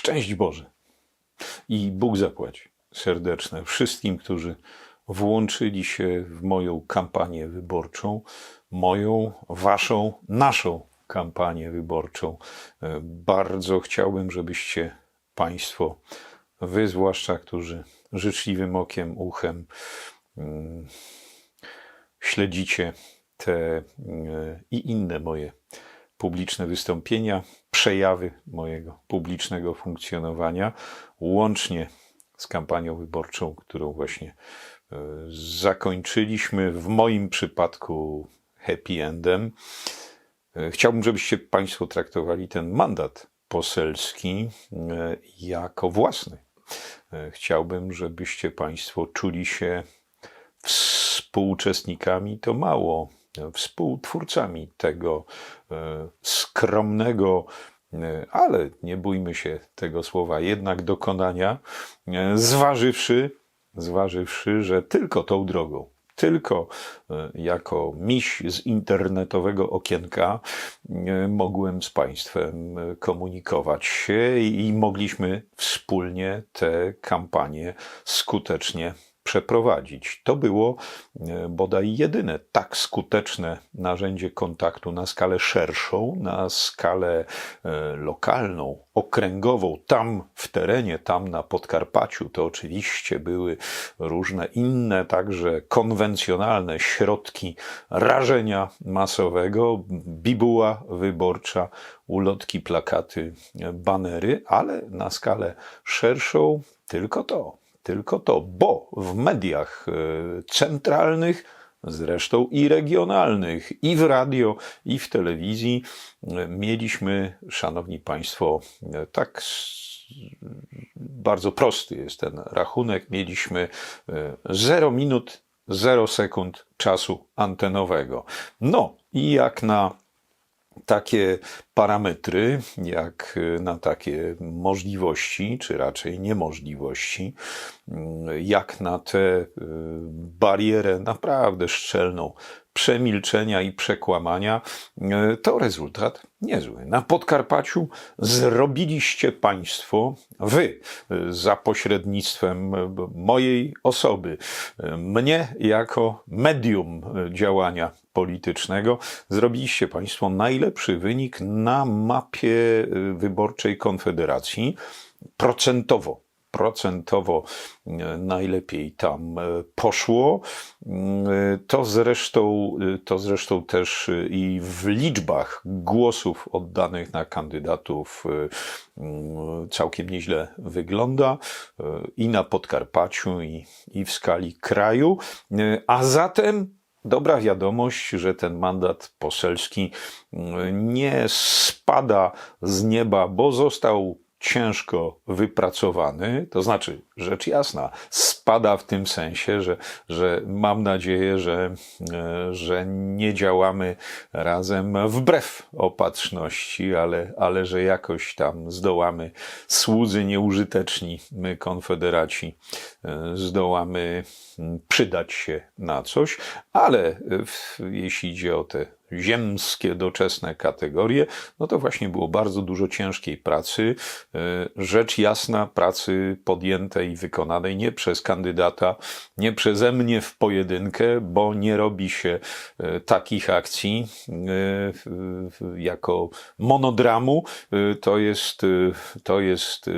Szczęść Boże i Bóg zapłać serdeczne wszystkim, którzy włączyli się w moją kampanię wyborczą, moją, waszą, naszą kampanię wyborczą. E, Bardzo chciałbym, żebyście Państwo, wy zwłaszcza, którzy życzliwym okiem, uchem mm, śledzicie te e, i inne moje publiczne wystąpienia, przejawy mojego publicznego funkcjonowania, łącznie z kampanią wyborczą, którą właśnie e, zakończyliśmy. W moim przypadku happy endem. E, Chciałbym, żebyście Państwo traktowali ten mandat poselski e, jako własny. Chciałbym, żebyście Państwo czuli się współuczestnikami, to mało, współtwórcami tego e, skromnego, e, ale nie bójmy się tego słowa, jednak dokonania, e, zważywszy, zważywszy, że tylko tą drogą, tylko jako miś z internetowego okienka mogłem z Państwem komunikować się i mogliśmy wspólnie tę kampanię skutecznie przeprowadzić. To było e, bodaj jedyne tak skuteczne narzędzie kontaktu na skalę szerszą, na skalę e, lokalną, okręgową, tam w terenie, tam na Podkarpaciu. To oczywiście były różne inne, także konwencjonalne środki rażenia masowego, bibuła wyborcza, ulotki, plakaty, banery, ale na skalę szerszą tylko to tylko to, bo w mediach e, centralnych, zresztą i regionalnych, i w radio, i w telewizji e, mieliśmy, szanowni państwo, e, tak bardzo prosty jest ten rachunek, mieliśmy 0 minut, 0 sekund czasu antenowego. No i jak na takie parametry, jak y, na takie możliwości, czy raczej niemożliwości, mm, jak na tę y, barierę naprawdę szczelną przemilczenia i przekłamania, y, to rezultat niezły. Na Podkarpaciu zrobiliście Państwo, Wy, y, za pośrednictwem y, mojej osoby, mnie jako medium działania politycznego, zrobiliście Państwo najlepszy wynik na mapie wyborczej Konfederacji procentowo. Procentowo e, najlepiej tam e, poszło. E, To zresztą, to zresztą też i w liczbach głosów oddanych na kandydatów mm, całkiem nieźle wygląda i na Podkarpaciu, i, i w skali kraju. A zatem Dobra wiadomość, że ten mandat poselski nie spada z nieba, bo został ciężko wypracowany. To znaczy, rzecz jasna, spada w tym sensie, że, że mam nadzieję, że, e, że nie działamy razem wbrew opatrzności, ale, ale że jakoś tam zdołamy, słudzy nieużyteczni, my konfederaci, e, zdołamy mm, przydać się na coś, ale e, w, jeśli idzie o te ziemskie, doczesne kategorie, no to właśnie było bardzo dużo ciężkiej pracy. E, Rzecz jasna, pracy podjętej i wykonanej nie przez kandydata, nie przeze mnie w pojedynkę, bo nie robi się e, takich akcji e, jako monodramu. To jest, to jest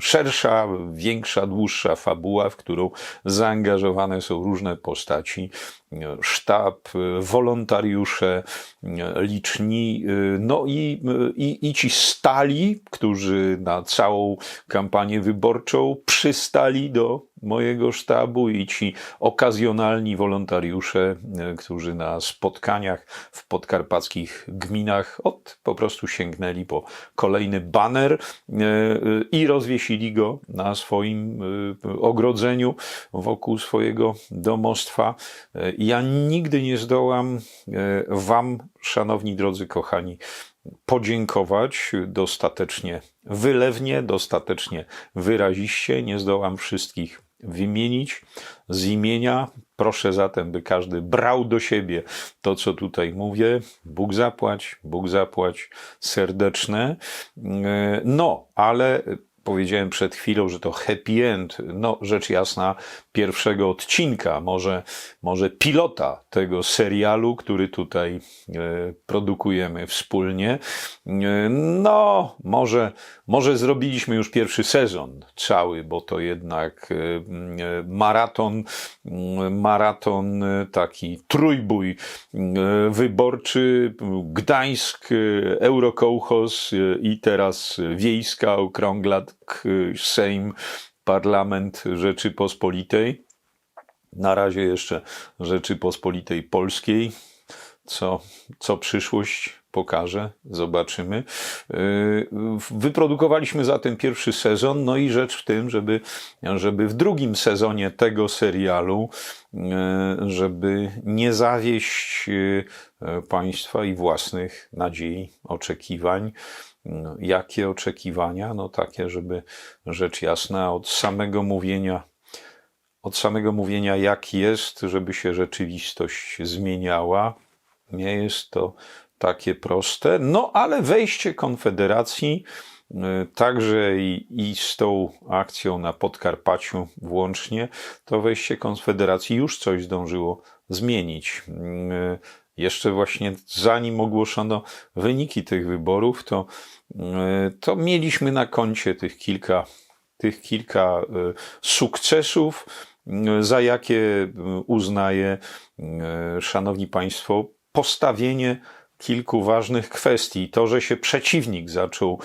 szersza, większa, dłuższa fabuła, w którą zaangażowane są różne postaci, sztab, wolontariusze, liczni, no i, i, i ci stali, którzy na całą kampanię wyborczą przystali do mojego sztabu i ci okazjonalni wolontariusze, e, którzy na spotkaniach w podkarpackich gminach od po prostu sięgnęli po kolejny baner e, e, i rozwiesili go na swoim ogrodzeniu wokół swojego domostwa. Ja nigdy nie zdołam Wam, szanowni drodzy kochani, podziękować dostatecznie wylewnie, dostatecznie wyraziście. Nie zdołam wszystkich wymienić z imienia. Proszę zatem, by każdy brał do siebie to, co tutaj mówię. Bóg zapłać, Bóg zapłać serdeczne. No, ale powiedziałem przed chwilą, że to happy end, no rzecz jasna, pierwszego odcinka, może, może pilota tego serialu, który tutaj e, produkujemy wspólnie. E, no, może, może zrobiliśmy już pierwszy sezon cały, bo to jednak e, maraton, maraton taki trójbój wyborczy, Gdańsk, Eurokołchos i teraz Wiejska Okrągla, Sejm, Parlament Rzeczypospolitej. Na razie jeszcze Rzeczypospolitej Polskiej. Co, co przyszłość pokaże, zobaczymy. Yy, Wyprodukowaliśmy zatem pierwszy sezon, no i rzecz w tym, żeby, żeby w drugim sezonie tego serialu, yy, żeby nie zawieść Państwa i własnych nadziei, oczekiwań. Jakie oczekiwania? No takie, żeby rzecz jasna od samego mówienia od samego mówienia, jak jest, żeby się rzeczywistość zmieniała. Nie jest to takie proste. No, ale wejście Konfederacji, y, także i, i z tą akcją na Podkarpaciu włącznie, to wejście Konfederacji już coś zdążyło zmienić. Jeszcze właśnie zanim ogłoszono wyniki tych wyborów, to, y, to mieliśmy na koncie tych kilka, tych kilka y, sukcesów, y, za jakie uznaję, y, szanowni państwo, postawienie kilku ważnych kwestii. To, że się przeciwnik zaczął, e,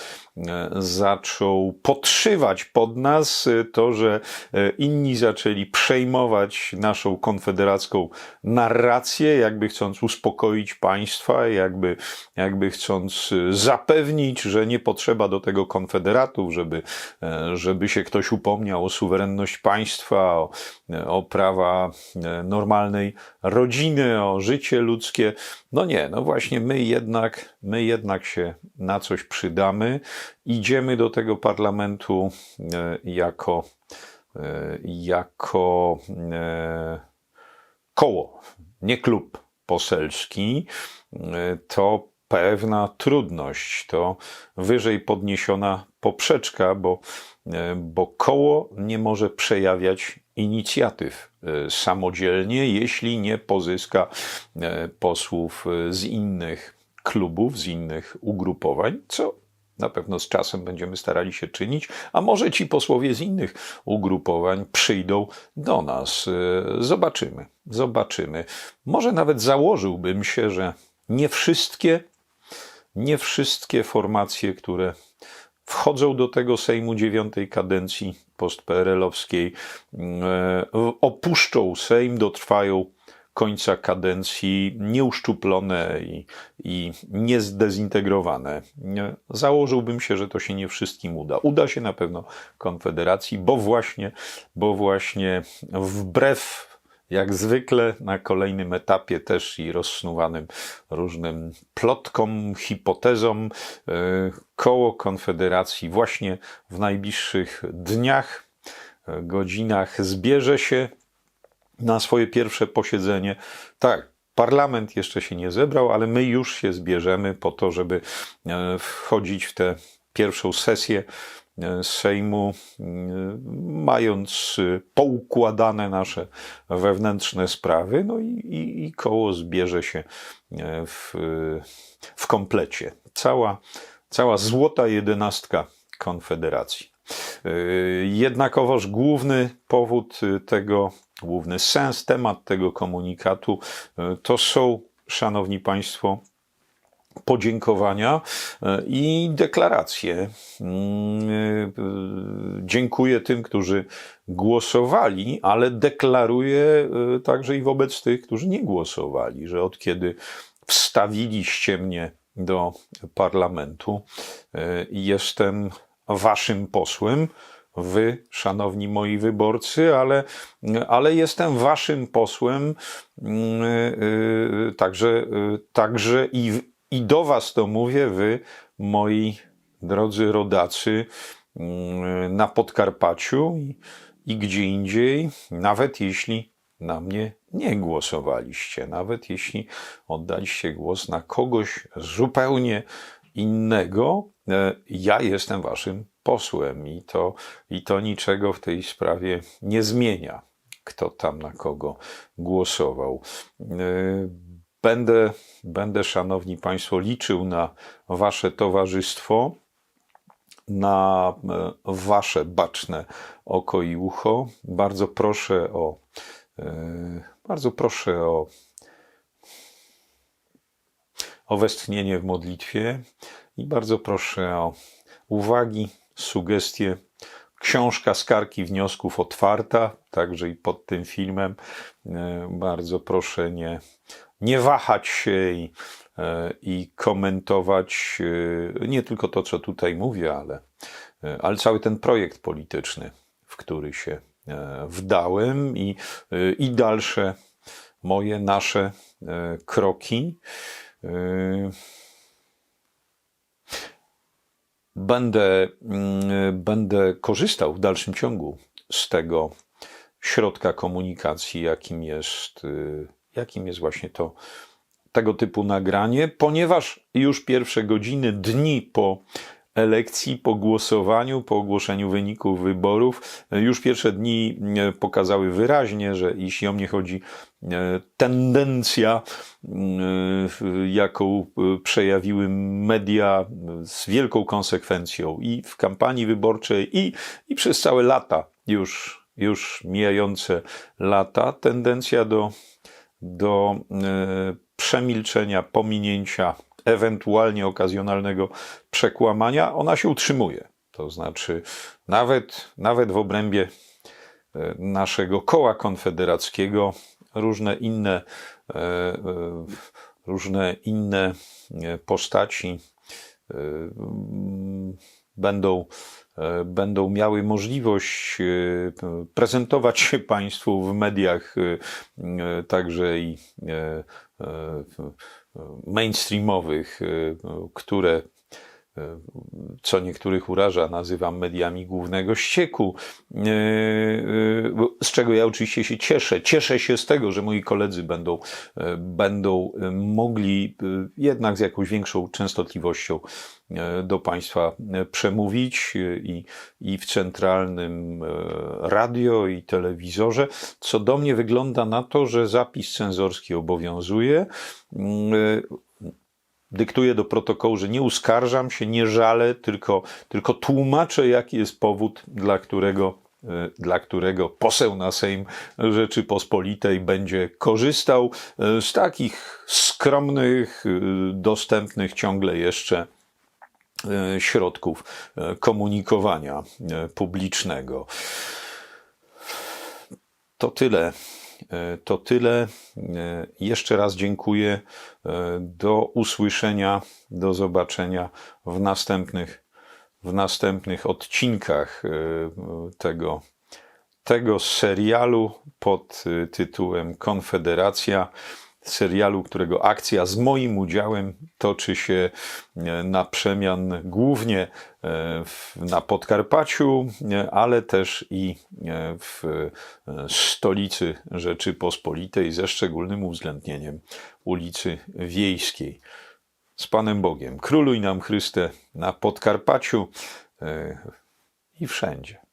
zaczął podszywać pod nas, e, to, że e, inni zaczęli przejmować naszą konfederacką narrację, jakby chcąc uspokoić państwa, jakby, jakby chcąc e, zapewnić, że nie potrzeba do tego konfederatów, żeby, e, żeby się ktoś upomniał o suwerenność państwa, o, o prawa e, normalnej rodziny, o życie ludzkie. No nie, no właśnie my jednak, my jednak się na coś przydamy. Idziemy do tego parlamentu e, jako, e, jako e, koło, nie klub poselski. To pewna trudność, to wyżej podniesiona poprzeczka, bo, bo koło nie może przejawiać inicjatyw samodzielnie, jeśli nie pozyska posłów z innych klubów, z innych ugrupowań, co na pewno z czasem będziemy starali się czynić, a może ci posłowie z innych ugrupowań przyjdą do nas. E, Zobaczymy, zobaczymy. Może nawet założyłbym się, że nie wszystkie, nie wszystkie formacje, które wchodzą do tego Sejmu dziewiątej kadencji post-PRL-owskiej, e, opuszczą Sejm, dotrwają końca kadencji nieuszczuplone i, i niezdezintegrowane. Nie- Założyłbym się, że to się nie wszystkim uda. Uda się na pewno Konfederacji, bo właśnie, bo właśnie wbrew jak zwykle na kolejnym etapie też i rozsnuwanym różnym plotkom, hipotezom, e, koło Konfederacji właśnie w najbliższych dniach, e, godzinach zbierze się na swoje pierwsze posiedzenie. Tak, parlament jeszcze się nie zebrał, ale my już się zbierzemy po to, żeby e, wchodzić w tę pierwszą sesję e, Sejmu, e, mając poukładane nasze wewnętrzne sprawy, no i, i, i koło zbierze się w, w komplecie. Cała, cała złota jedenastka Konfederacji. Yy, Jednakowoż główny powód y, tego, główny sens, temat tego komunikatu y, to są, szanowni państwo, podziękowania y, i deklaracje. Mm, y, y, Dziękuję tym, którzy głosowali, ale deklaruję y, także i wobec tych, którzy nie głosowali, że od kiedy wstawiliście mnie do parlamentu, y, jestem waszym posłem. Wy, szanowni moi wyborcy, ale, ale jestem waszym posłem, mm, y, także, y, także i, i do was to mówię, wy, moi drodzy rodacy mm, na Podkarpaciu i gdzie indziej, nawet jeśli na mnie nie głosowaliście, nawet jeśli oddaliście głos na kogoś zupełnie innego, e, ja jestem waszym posłem i to, i to niczego w tej sprawie nie zmienia, kto tam na kogo głosował. E, Będę, będę, szanowni państwo, liczył na wasze towarzystwo, na e, wasze baczne oko i ucho. Bardzo proszę o, bardzo proszę o, o westchnienie w modlitwie i bardzo proszę o uwagi, sugestie. Książka Skargi Wniosków otwarta, także i pod tym filmem. E, Bardzo proszę nie, nie wahać się i, e, i komentować e, nie tylko to, co tutaj mówię, ale, ale cały ten projekt polityczny, w który się wdałem i, i dalsze moje, nasze kroki. E, Będę, mm, będę korzystał w dalszym ciągu z tego środka komunikacji, jakim jest, y, jakim jest właśnie to tego typu nagranie, ponieważ już pierwsze godziny, dni po elekcji, po głosowaniu, po ogłoszeniu wyników wyborów, już pierwsze dni y, pokazały wyraźnie, że jeśli o mnie chodzi, y, tendencja, y, jaką przejawiły media z wielką konsekwencją i w kampanii wyborczej, i, i przez całe lata, już, już mijające lata, tendencja do, do przemilczenia, pominięcia, ewentualnie okazjonalnego przekłamania, ona się utrzymuje. To znaczy, nawet, nawet w obrębie e, naszego koła konfederackiego różne inne, e, e, różne inne postaci będą, będą miały możliwość e, prezentować się Państwu w mediach, e, e, także i mainstreamowych, które co niektórych uraża, nazywam mediami głównego ścieku, z czego ja oczywiście się cieszę. Cieszę się z tego, że moi koledzy będą, będą mogli jednak z jakąś większą częstotliwością do Państwa e, przemówić e, i, i w centralnym e, radio i telewizorze, co do mnie wygląda na to, że zapis cenzorski obowiązuje. Mm, e, dyktuję do protokołu, że nie uskarżam się, nie żalę, tylko, tylko tłumaczę, jaki jest powód, dla którego, e, dla którego poseł na Sejm Rzeczypospolitej będzie korzystał e, z takich skromnych, e, dostępnych ciągle jeszcze e, środków e, komunikowania e, publicznego. To tyle. E, To tyle. E, Jeszcze raz dziękuję. E, Do usłyszenia, do zobaczenia w następnych, w następnych odcinkach e, tego, tego serialu pod e, tytułem Konfederacja. Serialu, którego akcja z moim udziałem toczy się e, na przemian głównie e, na Podkarpaciu, e, ale też i w stolicy Rzeczypospolitej, ze szczególnym uwzględnieniem ulicy Wiejskiej. Z Panem Bogiem. Króluj nam Chryste na Podkarpaciu i wszędzie.